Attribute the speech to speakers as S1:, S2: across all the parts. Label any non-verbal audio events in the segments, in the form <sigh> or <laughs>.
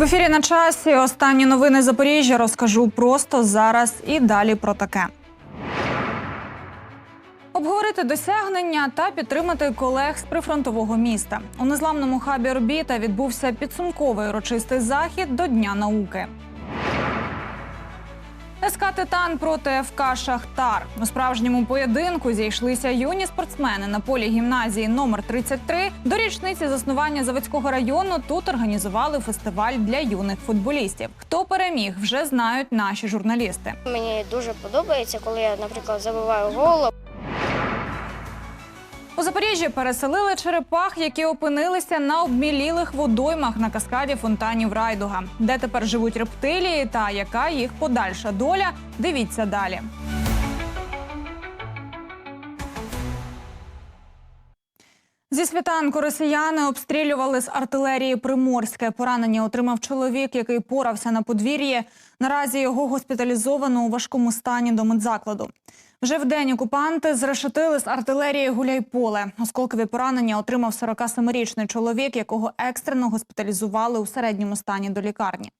S1: В ефірі на часі останні новини Запоріжжя розкажу просто зараз і далі про таке. Обговорити досягнення та підтримати колег з прифронтового міста. У незламному хабі орбіта відбувся підсумковий урочистий захід до Дня науки. СК Титан проти ФК Шахтар. У справжньому поєдинку зійшлися юні спортсмени на полі гімназії номер 33 До річниці заснування заводського району тут організували фестиваль для юних футболістів. Хто переміг, вже знають наші журналісти.
S2: Мені дуже подобається, коли я, наприклад, забиваю гол.
S1: У Запоріжжі переселили черепах, які опинилися на обмілілих водоймах на каскаді фонтанів Райдуга. Де тепер живуть рептилії та яка їх подальша доля? Дивіться далі. Зі світанку росіяни обстрілювали з артилерії Приморське. Поранення отримав чоловік, який порався на подвір'ї. Наразі його госпіталізовано у важкому стані до медзакладу. Вже в день окупанти зрешетили з артилерії Гуляйполе. Осколкові поранення отримав 47-річний чоловік, якого екстрено госпіталізували у середньому стані до лікарні.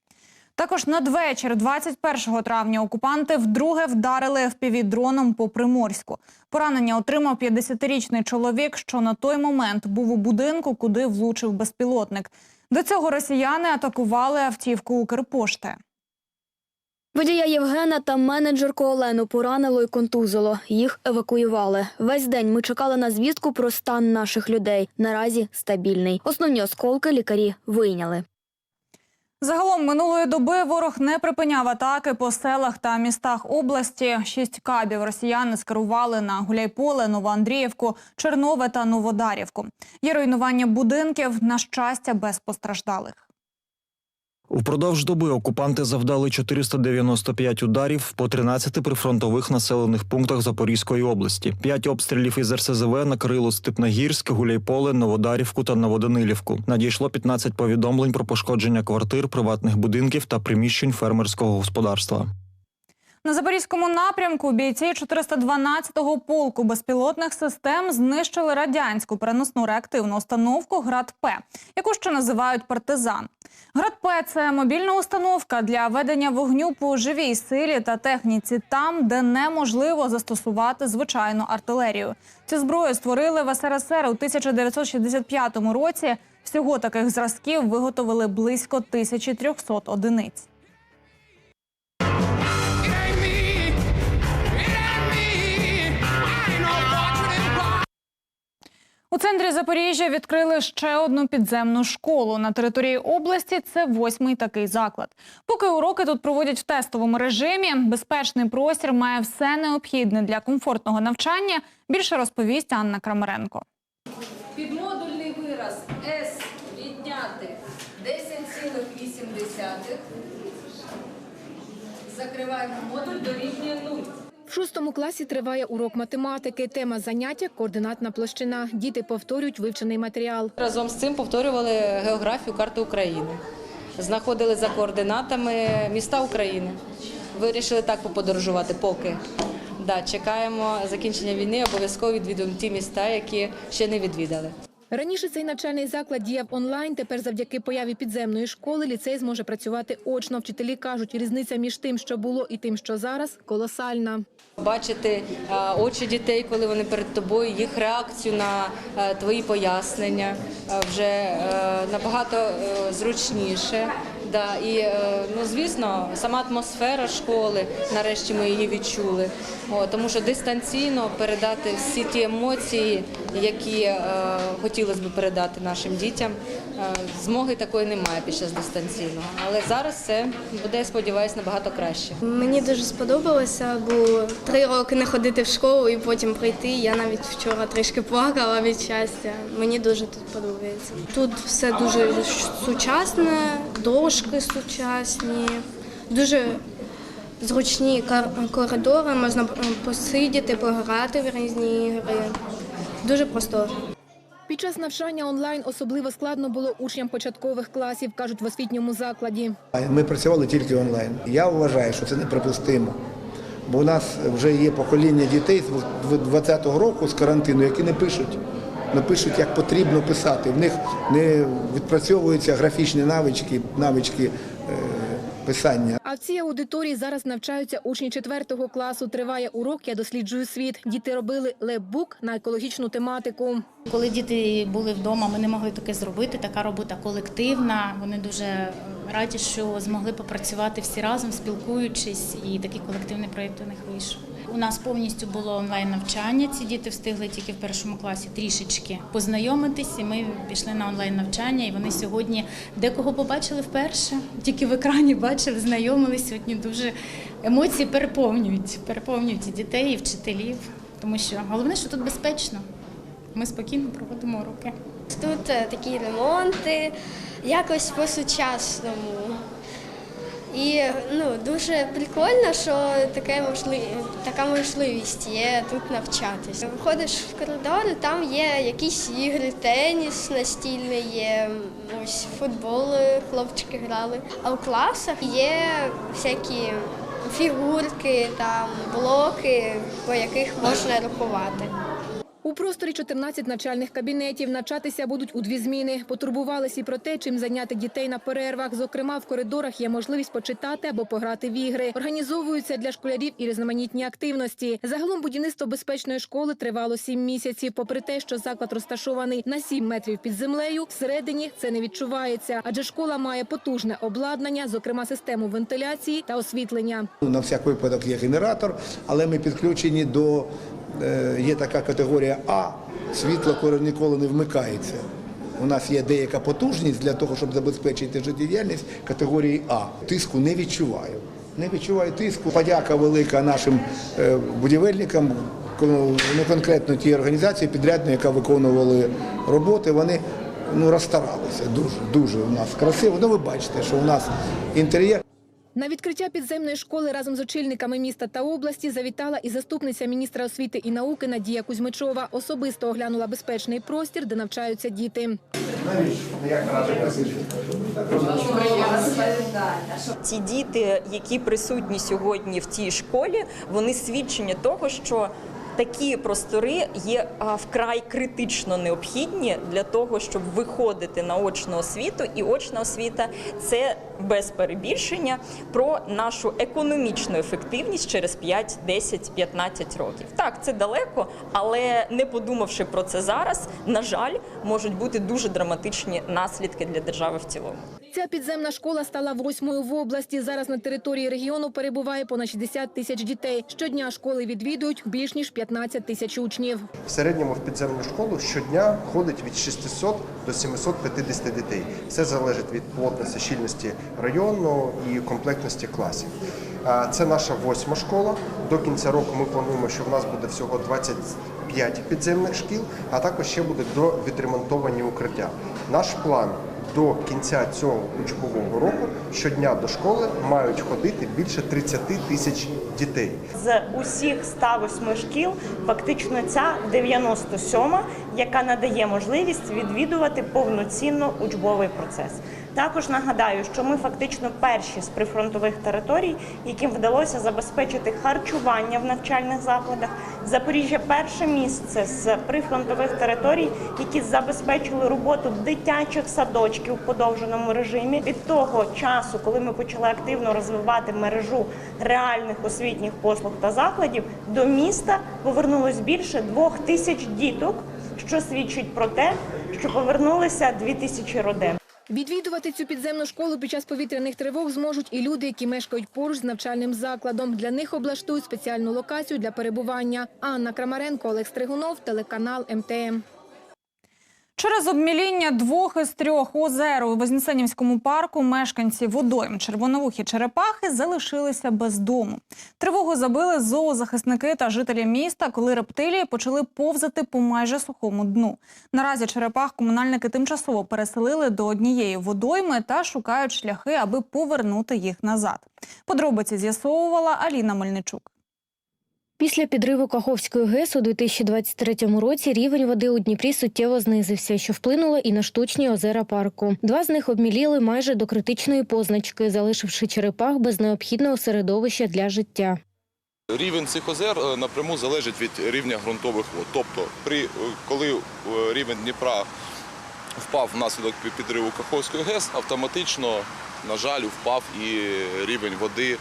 S1: Також надвечір, 21 травня, окупанти вдруге вдарили FPV-дроном по Приморську. Поранення отримав 50-річний чоловік, що на той момент був у будинку, куди влучив безпілотник. До цього росіяни атакували автівку Укрпошти.
S3: Водія Євгена та менеджерку Олену поранило і контузило. Їх евакуювали. Весь день ми чекали на звістку про стан наших людей. Наразі стабільний. Основні осколки лікарі вийняли.
S1: Загалом минулої доби ворог не припиняв атаки по селах та містах області. Шість кабів росіяни скерували на Гуляйполе, Новоандріївку, Чернове та Новодарівку. Є руйнування будинків, на щастя, без постраждалих.
S4: Упродовж доби окупанти завдали 495 ударів по 13 прифронтових населених пунктах Запорізької області. П'ять обстрілів із РСЗВ накрило Степногірськ, Гуляйполе, Новодарівку та Новоданилівку. Надійшло 15 повідомлень про пошкодження квартир, приватних будинків та приміщень фермерського господарства.
S1: На Запорізькому напрямку бійці 412-го полку безпілотних систем знищили радянську переносну реактивну установку «Град-П», яку ще називають «Партизан». «Град-П» – це мобільна установка для ведення вогню по живій силі та техніці там, де неможливо застосувати звичайну артилерію. Цю зброю створили в СРСР у 1965 році. Всього таких зразків виготовили близько 1300 одиниць. У центрі Запоріжжя відкрили ще одну підземну школу. На території області це восьмий такий заклад. Поки уроки тут проводять в тестовому режимі, безпечний простір має все необхідне для комфортного навчання. Більше розповість Анна Крамаренко.
S5: Підмодульний вираз S відняти 10,8. Закриваємо модуль дорівнює 0.
S6: В шостому класі триває урок математики. Тема заняття координатна площина. Діти повторюють вивчений матеріал.
S5: Разом з цим повторювали географію карти України. Знаходили за координатами міста України. Вирішили так поподорожувати поки. Да, чекаємо закінчення війни, обов'язково відвідуємо ті міста, які ще не відвідали.
S6: Раніше цей навчальний заклад діяв онлайн. Тепер, завдяки появі підземної школи, ліцей зможе працювати очно. Вчителі кажуть, різниця між тим, що було, і тим, що зараз, колосальна.
S5: Бачити очі дітей, коли вони перед тобою, їх реакцію на е, твої пояснення е, вже е, набагато е, зручніше. Да, і е, ну звісно, сама атмосфера школи, нарешті ми її відчули. О, тому що дистанційно передати всі ті емоції, які е, хотілося б передати нашим дітям, е, змоги такої немає під час дистанційного. Але зараз це буде, сподіваюся, набагато краще.
S7: Мені дуже сподобалося, бо три роки не ходити в школу і потім прийти. Я навіть вчора трішки плакала від щастя. Мені дуже тут подобається. Тут все дуже сучасне, дошки сучасні, дуже зручні коридори, можна посидіти, пограти в різні ігри. Дуже просто.
S6: Під час навчання онлайн особливо складно було учням початкових класів, кажуть в освітньому закладі.
S8: Ми працювали тільки онлайн. Я вважаю, що це неприпустимо. Бо у нас вже є покоління дітей з 2020 року з карантину, які не пишуть. Напишуть, як потрібно писати. В них не відпрацьовуються графічні навички, навички е, писання.
S6: А в цій аудиторії зараз навчаються учні четвертого класу. Триває урок «Я досліджую світ». Діти робили лепбук на екологічну тематику.
S9: Коли діти були вдома, ми не могли таке зробити. Така робота колективна. Вони дуже раді, що змогли попрацювати всі разом, спілкуючись, і такий колективний проєкт у них вийшов. У нас повністю було онлайн навчання. Ці діти встигли тільки в першому класі трішечки познайомитись. І ми пішли на онлайн навчання. І вони сьогодні декого побачили вперше. Тільки в екрані бачили, знайомились. Сьогодні дуже емоції переповнюють, переповнюють і дітей, і вчителів. Тому що головне, що тут безпечно. Ми спокійно проводимо уроки.
S7: Тут е, такі ремонти, якось по-сучасному. І ну, дуже прикольно, що таке можли... така можливість є тут навчатися. Виходиш в коридор, там є якісь ігри, теніс настільний є, ось футбол е, хлопчики грали. А в класах є всякі фігурки, там блоки, по яких можна рахувати.
S6: У просторі 14 навчальних кабінетів навчатися будуть у дві зміни. Потурбувалися і про те, чим зайняти дітей на перервах. Зокрема, в коридорах є можливість почитати або пограти в ігри. Організовуються для школярів і різноманітні активності. Загалом будівництво безпечної школи тривало сім місяців. Попри те, що заклад розташований на 7 метрів під землею, всередині це не відчувається, адже школа має потужне обладнання, зокрема систему вентиляції та освітлення.
S8: На всяк випадок є генератор, але ми підключені до є така категорія А, світло коли ніколи не вмикається. У нас є деяка потужність для того, щоб забезпечити життєдіяльність категорії А. Тиску не відчуваю. Не відчуваю тиску. Подяка велика нашим е, будівельникам, ну, конкретно тій організації підрядної, яка виконували роботи. Вони ну, розстаралися дуже, дуже у нас красиво. Ну ви бачите, що у нас інтер'єр.
S6: На відкриття підземної школи разом з очільниками міста та області завітала і заступниця міністра освіти і науки Надія Кузьмичова. Особисто оглянула безпечний простір, де навчаються діти.
S10: Ці діти, які присутні сьогодні в цій школі, вони свідчення того, що такі простори є вкрай критично необхідні для того, щоб виходити на очну освіту. І очна освіта це без перебільшення про нашу економічну ефективність через 5, 10, 15 років. Так, це далеко, але не подумавши про це зараз, на жаль, можуть бути дуже драматичні наслідки для держави в цілому.
S6: Ця підземна школа стала восьмою в області. Зараз на території регіону перебуває понад 60 тисяч дітей. Щодня школи відвідують більш ніж 15 тисяч учнів.
S11: В середньому в підземну школу щодня ходить від 600 до 750 дітей. Все залежить від плотності, щільності району і комплектності класів. Це наша восьма школа. До кінця року ми плануємо, що в нас буде всього 25 підземних шкіл, а також ще буде до відремонтовані укриття. Наш план до кінця цього учбового року щодня до школи мають ходити більше 30 тисяч дітей.
S12: З усіх 108 шкіл фактично ця 97, яка надає можливість відвідувати повноцінно учбовий процес. Також нагадаю, що ми фактично перші з прифронтових територій, яким вдалося забезпечити харчування в навчальних закладах. Запоріжжя перше місце з прифронтових територій, які забезпечили роботу дитячих садочків в подовженому режимі. Від того часу, коли ми почали активно розвивати мережу реальних освітніх послуг та закладів, до міста повернулось більше двох тисяч діток, що свідчить про те, що повернулися дві тисячі родин.
S6: Відвідувати цю підземну школу під час повітряних тривог зможуть і люди, які мешкають поруч з навчальним закладом. Для них облаштують спеціальну локацію для перебування. Анна Крамаренко, Олег Стригунов, телеканал МТМ.
S1: Через обміління двох із трьох озер у Вознесенівському парку мешканці водойм червоновухі черепахи залишилися без дому. Тривогу забили зоозахисники та жителі міста, коли рептилії почали повзати по майже сухому дну. Наразі черепах комунальники тимчасово переселили до однієї водойми та шукають шляхи, аби повернути їх назад. Подробиці з'ясовувала Аліна Мельничук.
S3: Після підриву Каховської ГЕС у 2023 році рівень води у Дніпрі суттєво знизився, що вплинуло і на штучні озера парку. Два з них обміліли майже до критичної позначки, залишивши черепах без необхідного середовища для життя.
S13: Рівень цих озер е, напряму залежить від рівня ґрунтових вод. Тобто, при, е, коли е, рівень Дніпра впав внаслідок підриву Каховської ГЕС, автоматично, на жаль, впав і рівень води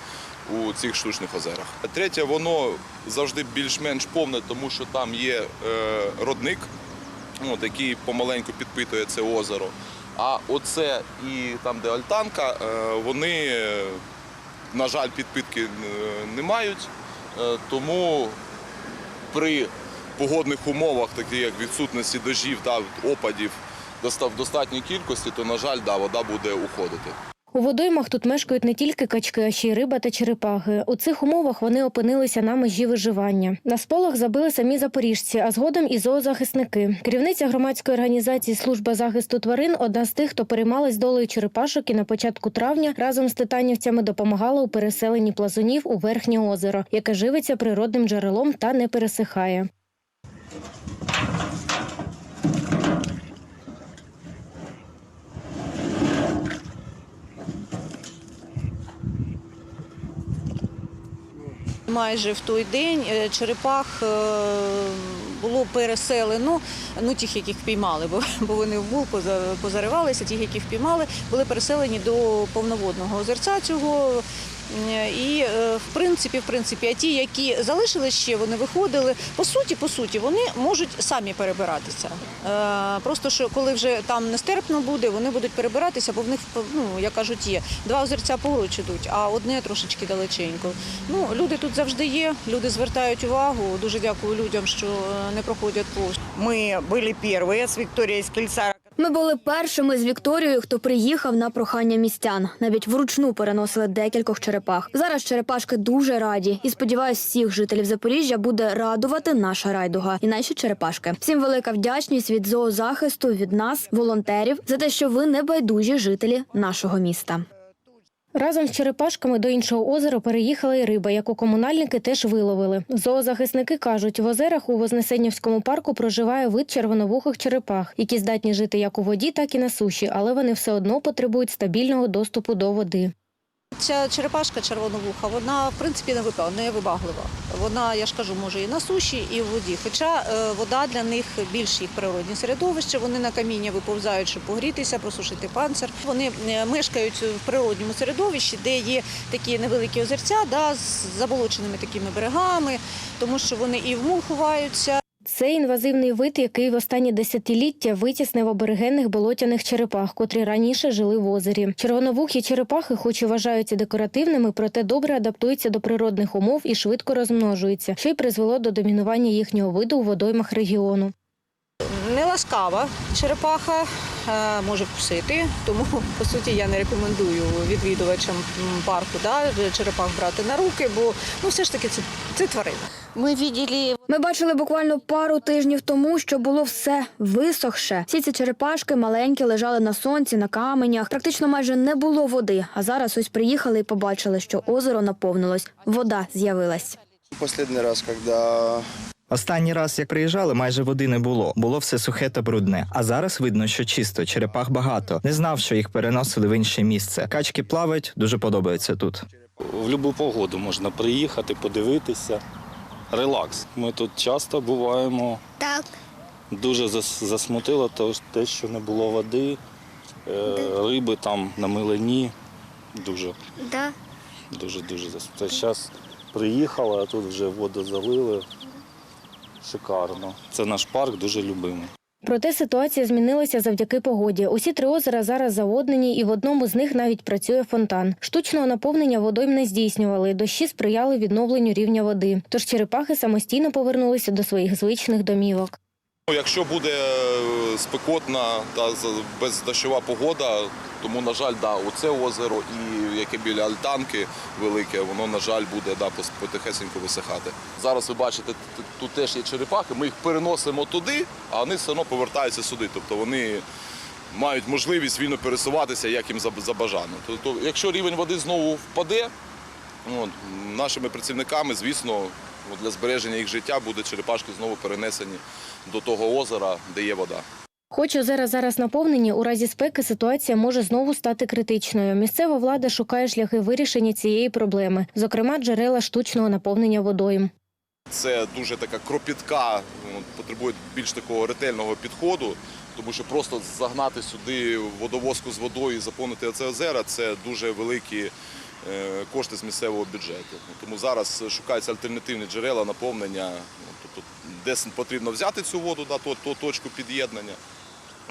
S13: у цих штучних озерах. Третє, воно завжди більш-менш повне, тому що там є е, родник, от, який помаленьку підпитує це озеро. А оце і там, де альтанка, е, вони, на жаль, підпитки е, не мають. Тому при погодних умовах, таких як відсутності дождів та опадів доста- в достатній кількості, то, на жаль, да, вода буде уходити.
S14: У водоймах тут мешкають не тільки качки, а ще й риба та черепахи. У цих умовах вони опинилися на межі виживання. На сполох забили самі запоріжці, а згодом і зоозахисники. Керівниця громадської організації Служба захисту тварин одна з тих, хто переймалась долею черепашок і на початку травня разом з титанівцями допомагала у переселенні плазунів у верхнє озеро, яке живиться природним джерелом та не пересихає.
S15: Майже в той день е, черепах е, було переселено, ну тих, яких піймали, бо, <laughs> бо вони в мул позаривалися, ті, які впіймали, були переселені до повноводного озерця цього. Е, І е, в принципі, в принципі, а ті, які залишились ще, вони виходили. По суті, по суті, вони можуть самі перебиратися. Е, Просто що коли вже там нестерпно буде, вони будуть перебиратися, бо в них ну як кажуть, є два озерця поруч ідуть, а одне трошечки далеченько. Ну люди тут завжди є. Люди звертають увагу. Дуже дякую людям, що е, не проходять повз.
S16: Мы были первые с Викторией из Кельцара.
S3: Ми були першими з Вікторією, хто приїхав на прохання містян. Навіть вручну переносили декількох черепах. Зараз черепашки дуже раді, і сподіваюся, всіх жителів Запоріжжя буде радувати наша райдуга і наші черепашки. Всім велика вдячність від зоозахисту, від нас, волонтерів, за те, що ви не байдужі жителі нашого міста.
S14: Разом з черепашками до іншого озера переїхала й риба, яку комунальники теж виловили. Зоозахисники кажуть, в озерах у Вознесенівському парку проживає вид червоновухих черепах, які здатні жити як у воді, так і на суші, але вони все одно потребують стабільного доступу до води.
S15: Ця черепашка червоновуха, вона в принципі не випа- не вибаглива. Вона, я ж кажу, може і на суші, і в воді. Хоча е, вода для них більш їх природні середовище. Вони на каміння виповзають, щоб погрітися, просушити панцир. Вони е, мешкають в природньому середовищі, де є такі невеликі озерця, да, з заболоченими такими берегами, тому що вони і в мул ховаються.
S14: Це інвазивний вид, який в останні десятиліття витіснив аборигенних болотяних черепах, котрі раніше жили в озері. Червоновухі черепахи, хоч і вважаються декоративними, проте добре адаптуються до природних умов і швидко розмножуються, що й призвело до домінування їхнього виду у водоймах регіону.
S15: Неласкава черепаха е, може вкусити, тому по суті я не рекомендую відвідувачам парку да, черепах брати на руки, бо ну все ж таки це, це тварина. Ми бачили
S3: Ми бачили буквально пару тижнів тому, що було все висохше. Всі ці черепашки маленькі лежали на сонці, на каменях. Практично майже не було води. А зараз ось приїхали і побачили, що озеро наповнилось. Вода з'явилась.
S17: Последний раз, когда
S18: Останній раз, як приїжджали, майже води не було. Було все сухе та брудне. А зараз видно, що чисто, черепах багато. Не знав, що їх переносили в інше місце. Качки плавають, дуже подобається тут.
S19: В будь-яку погоду можна приїхати, подивитися. Релакс. Ми тут часто буваємо.
S2: Так.
S19: Дуже засмутило те, що не було води, е, риби там на милині. Дуже,
S2: Да.
S19: дуже, дуже засмутило. Зараз приїхали, а тут вже воду залили. Шикарно. Це наш парк дуже любимий.
S14: Проте ситуація змінилася завдяки погоді. Усі три озера зараз заводнені, і в одному з них навіть працює фонтан. Штучного наповнення водойм не здійснювали. Дощі сприяли відновленню рівня води. Тож черепахи самостійно повернулися до своїх звичних домівок.
S13: Ну, Якщо буде е, спекотна та бездощова погода, тому, на жаль, да, оце озеро і яке біля альтанки велике, воно, на жаль, буде да, потихесенько висихати. Зараз ви бачите, тут теж є черепахи, ми їх переносимо туди, а вони все одно повертаються сюди. Тобто вони мають можливість вільно пересуватися, як їм заб- забажано. Тобто, якщо рівень води знову впаде, От, нашими працівниками, звісно, от для збереження їх життя буде черепашки знову перенесені до того озера, де є вода.
S14: Хоч озера зараз наповнені, у разі спеки ситуація може знову стати критичною. Місцева влада шукає шляхи вирішення цієї проблеми, зокрема джерела штучного наповнення водойм.
S13: Це дуже така кропітка, ну, потребує більш такого ретельного підходу, тому що просто загнати сюди водовозку з водою і заповнити це озера це дуже великі кошти з місцевого бюджету. Тому зараз шукаються альтернативні джерела наповнення, ну, тобто десь потрібно взяти цю воду, да, ту точку під'єднання.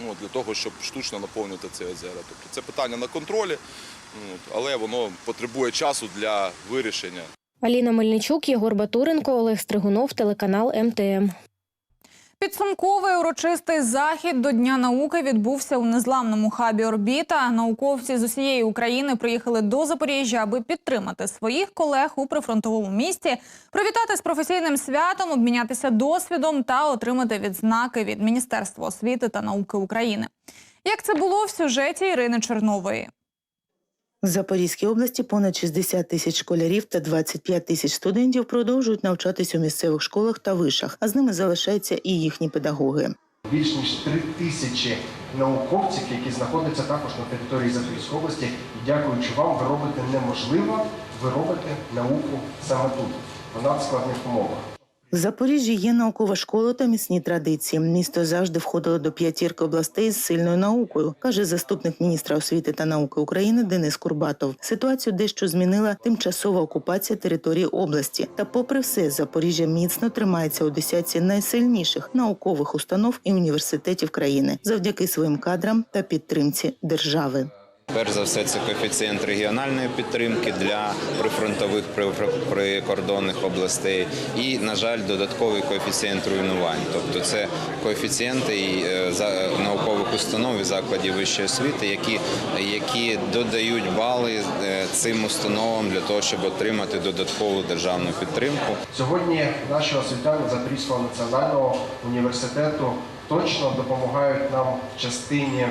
S13: ну, для того, щоб штучно наповнити ці озера. Тобто це питання на контролі, ну, але воно потребує часу для вирішення.
S14: Аліна Мельничук, Єгор Батуренко, Олег Стригунов, телеканал МТМ.
S1: Підсумковий урочистий захід до Дня науки відбувся у незламному хабі Орбіта. Науковці з усієї України приїхали до Запоріжжя, аби підтримати своїх колег у прифронтовому місті, привітати з професійним святом, обмінятися досвідом та отримати відзнаки від Міністерства освіти та науки України. Як це було в сюжеті Ірини Чернової?
S20: В Запорізькій області понад 60 тисяч школярів та 25 тисяч студентів продовжують навчатись у місцевих школах та вишах, а з ними залишаються і їхні педагоги.
S11: Більш ніж три тисячі науковців, які знаходяться також на території Запорізької області. Дякуючи вам, ви робите неможливо, ви робите науку саме тут, в надскладних умовах.
S20: В Запоріжжі є наукова школа та міцні традиції. Місто завжди входило до п'ятірки областей з сильною наукою, каже заступник міністра освіти та науки України Денис Курбатов. Ситуацію дещо змінила тимчасова окупація території області. Та, попри все, Запоріжжя міцно тримається у десятці найсильніших наукових установ і університетів країни завдяки своїм кадрам та підтримці держави.
S21: Перш за все, це коефіцієнт регіональної підтримки для прифронтових при- при- прикордонних областей, і, на жаль, додатковий коефіцієнт руйнувань. Тобто, це коефіцієнти і, е, наукових установ і закладів вищої освіти, які, які додають бали е, цим установам для того, щоб отримати додаткову державну підтримку.
S11: Сьогодні наші освітяни Запорізького національного університету точно допомагають нам в частині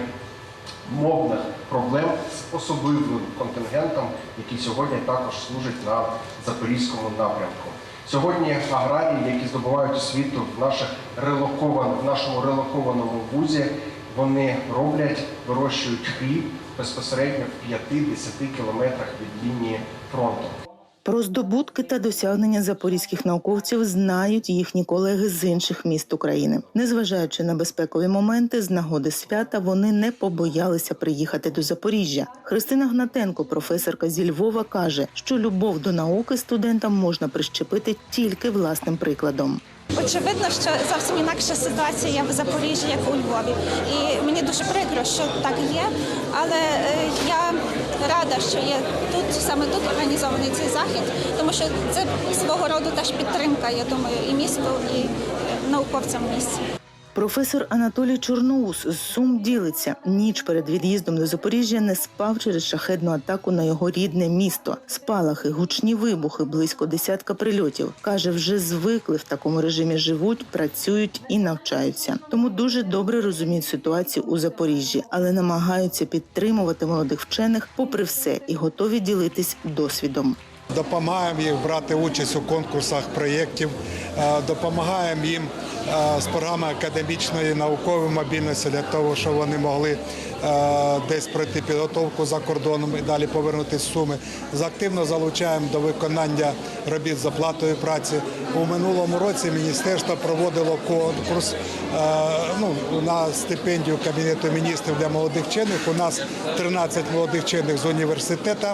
S11: мовних проблем з особливим контингентом, який сьогодні також служить на запорізькому напрямку. Сьогодні аграрії, які здобувають освіту в наших релокованих, в нашому релокованому вузі, вони роблять, вирощують хліб безпосередньо в 5-10 кілометрах від лінії фронту.
S20: Про здобутки та досягнення запорізьких науковців знають їхні колеги з інших міст України. Незважаючи на безпекові моменти, з нагоди свята вони не побоялися приїхати до Запоріжжя. Христина Гнатенко, професорка зі Львова, каже, що любов до науки студентам можна прищепити тільки власним прикладом.
S22: Очевидно, що зовсім інакша ситуація в Запоріжжі, як у Львові. І мені дуже прикро, що так є. Але е, я рада, що є тут саме тут організований цей захід, тому що це свого роду теж підтримка, я думаю, і місту, і науковцям в місті.
S20: Професор Анатолій Чорноус з Сум ділиться. Ніч перед від'їздом до Запоріжжя не спав через шахедну атаку на його рідне місто. Спалахи, гучні вибухи, близько десятка прильотів. Каже, вже звикли в такому режимі живуть, працюють і навчаються. Тому дуже добре розуміють ситуацію у Запоріжжі, але намагаються підтримувати молодих вчених попри все і готові ділитись досвідом.
S23: Допомагаємо їм брати участь у конкурсах проєктів, е, допомагаємо їм з програми академічної наукової мобільності для того, щоб вони могли е, десь пройти підготовку за кордоном і далі повернутися в суми. Активно залучаємо до виконання робіт з оплатою праці. У минулому році міністерство проводило конкурс е, ну, на стипендію Кабінету міністрів для молодих вчених. У нас 13 молодих вчених з університету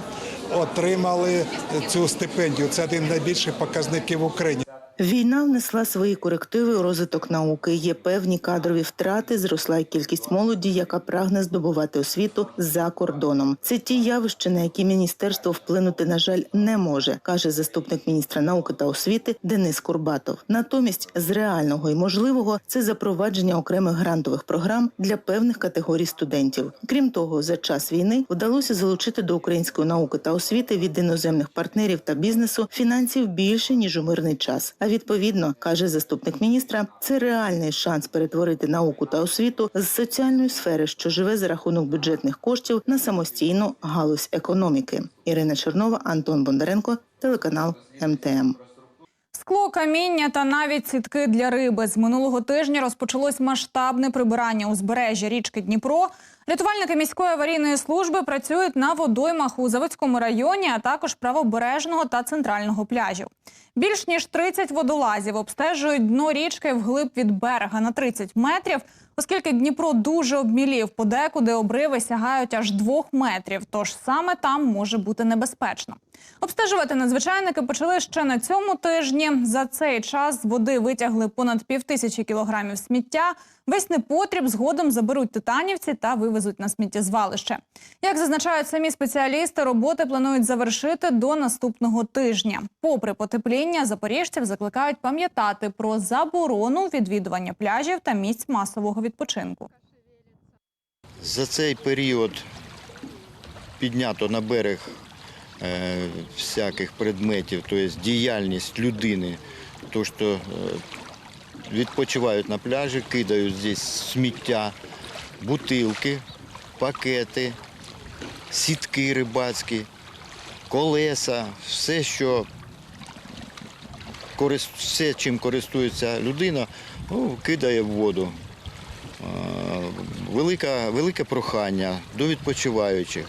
S23: отримали цю стипендію. Це один з найбільших показників в Україні.
S20: Війна внесла свої корективи у розвиток науки. Є певні кадрові втрати, зросла й кількість молоді, яка прагне здобувати освіту за кордоном. Це ті явища, на які міністерство вплинути, на жаль, не може, каже заступник міністра науки та освіти Денис Курбатов. Натомість з реального і можливого це запровадження окремих грантових програм для певних категорій студентів. Крім того, за час війни вдалося залучити до української науки та освіти від іноземних партнерів та бізнесу фінансів більше ніж у мирний час. А відповідно каже заступник міністра, це реальний шанс перетворити науку та освіту з соціальної сфери, що живе за рахунок бюджетних коштів, на самостійну галузь економіки. Ірина Чернова, Антон Бондаренко, телеканал МТМ.
S1: Скло, каміння та навіть сітки для риби. З минулого тижня розпочалось масштабне прибирання узбережжя річки Дніпро. Рятувальники міської аварійної служби працюють на водоймах у Заводському районі, а також правобережного та центрального пляжів. Більш ніж 30 водолазів обстежують дно річки вглиб від берега на 30 метрів, оскільки Дніпро дуже обмілів, подекуди обриви сягають аж 2 метрів, тож саме там може бути небезпечно. Обстежувати надзвичайники почали ще на цьому тижні. За цей час з води витягли понад півтисячі кілограмів сміття. Весь непотріб згодом заберуть титанівці та вивезуть на сміттєзвалище. Як зазначають самі спеціалісти, роботи планують завершити до наступного тижня. Попри потепління, запоріжців закликають пам'ятати про заборону відвідування пляжів та місць масового відпочинку.
S24: За цей період піднято на берег е, всяких предметів, тобто діяльність людини, то що е, відпочивають на пляжі, кидають здесь сміття, бутилки, пакети, сітки рибацькі, колеса, все, що все, чим користується людина, ну, кидає в воду. Е, Велика, велике прохання до відпочиваючих.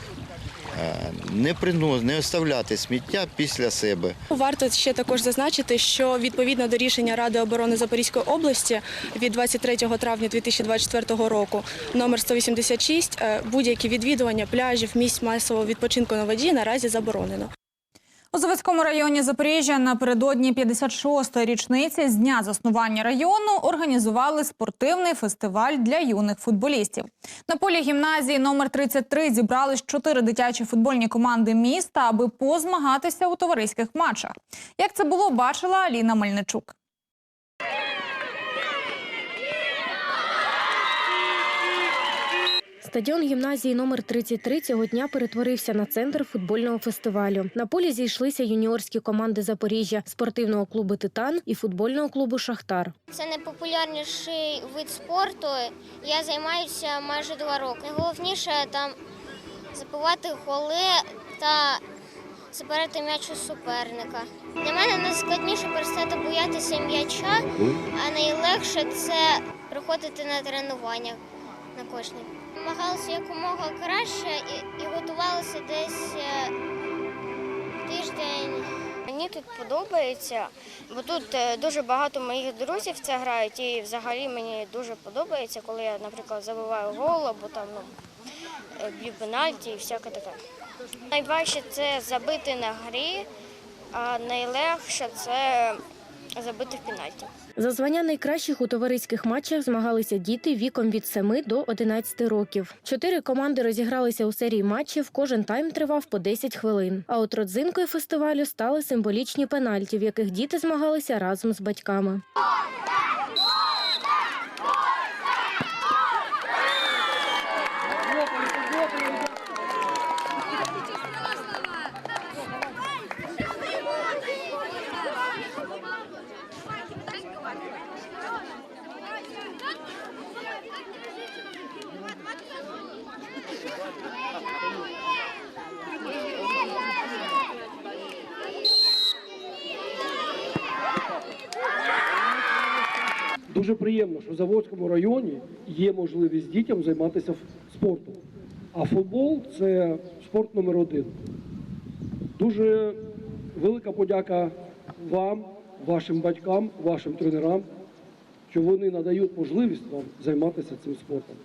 S24: е, Не принос, не оставляти сміття після себе.
S25: Варто ще також зазначити, що відповідно до рішення Ради оборони Запорізької області від 23 травня 2024 року номер 186 е, будь-які відвідування пляжів, місць масового відпочинку на воді наразі заборонено.
S1: У Заводському районі Запоріжжя напередодні 56-ї річниці з дня заснування району організували спортивний фестиваль для юних футболістів. На полі гімназії номер 33 зібрались чотири дитячі футбольні команди міста, аби позмагатися у товариських матчах. Як це було, бачила Аліна Мельничук.
S14: Стадіон гімназії номер 33 цього дня перетворився на центр футбольного фестивалю. На полі зійшлися юніорські команди Запоріжжя, спортивного клубу Титан і футбольного клубу Шахтар.
S2: Це найпопулярніший вид спорту. Я займаюся майже два роки. Найголовніше там забивати голи та забирати м'яч у суперника. Для мене найскладніше перестати боятися м'яча, а найлегше це приходити на тренування на кожне. Намагалася якомога краще і, і готувалася десь е, тиждень. Мені тут подобається, бо тут е, дуже багато моїх друзів це грають, і взагалі мені дуже подобається, коли я, наприклад, забиваю гол або там ну, е, б'ю пенальті і всяке таке. Найважче це забити на грі, а найлегше це забити в пенальті.
S14: За звання найкращих у товариських матчах змагалися діти віком від 7 до 11 років. Чотири команди розігралися у серії матчів. Кожен тайм тривав по 10 хвилин. А от родзинкою фестивалю стали символічні пенальті, в яких діти змагалися разом з батьками.
S26: Дуже приємно, що в Заводському районі є можливість дітям займатися спортом. А футбол це спорт номер один. Дуже велика подяка вам, вашим батькам, вашим тренерам, що вони надають можливість вам займатися цим спортом.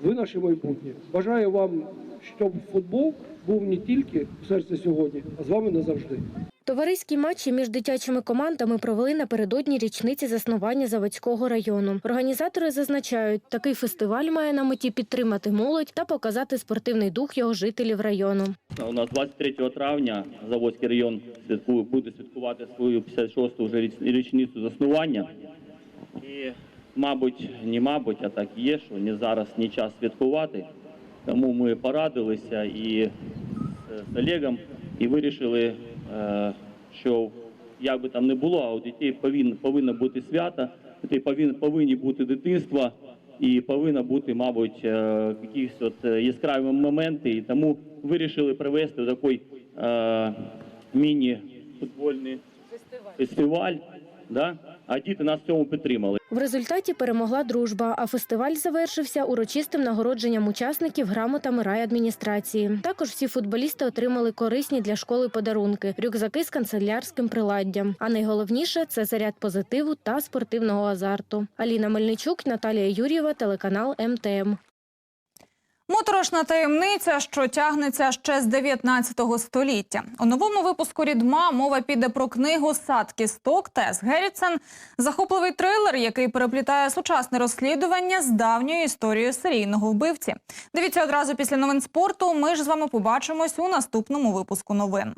S26: Ви наше майбутнє. Бажаю вам, щоб футбол був не тільки в серці сьогодні, а з вами назавжди.
S14: Товариські матчі між дитячими командами провели напередодні річниці заснування Заводського району. Організатори зазначають, такий фестиваль має на меті підтримати молодь та показати спортивний дух його жителів району.
S27: У нас 23 травня Заводський район буде святкувати свою 56-ту вже річницю заснування. І, мабуть, не мабуть, а так є, що не зараз не час святкувати. Тому ми порадилися і з, Олегом і вирішили, що як би там не було, а у дітей повинно, повинно бути свято, дітей повинні, повинні бути дитинства і повинно бути, мабуть, е, якісь от е, яскраві моменти. І тому вирішили провести такий е, міні-футбольний фестиваль да? а діти нас в цьому підтримали.
S14: В результаті перемогла дружба, а фестиваль завершився урочистим нагородженням учасників грамотами райадміністрації. Також всі футболісти отримали корисні для школи подарунки, рюкзаки з канцелярським приладдям. А найголовніше це заряд позитиву та спортивного азарту. Аліна Мельничук, Наталія Юр'єва, телеканал МТМ.
S1: Моторошна таємниця, що тягнеться ще з 19 століття. У новому випуску «Рідма» мова піде про книгу «Сад кісток» Тес Геррітсен. Захопливий трилер, який переплітає сучасне розслідування з давньою історією серійного вбивці. Дивіться одразу після новин спорту. Ми ж з вами побачимось у наступному випуску новин.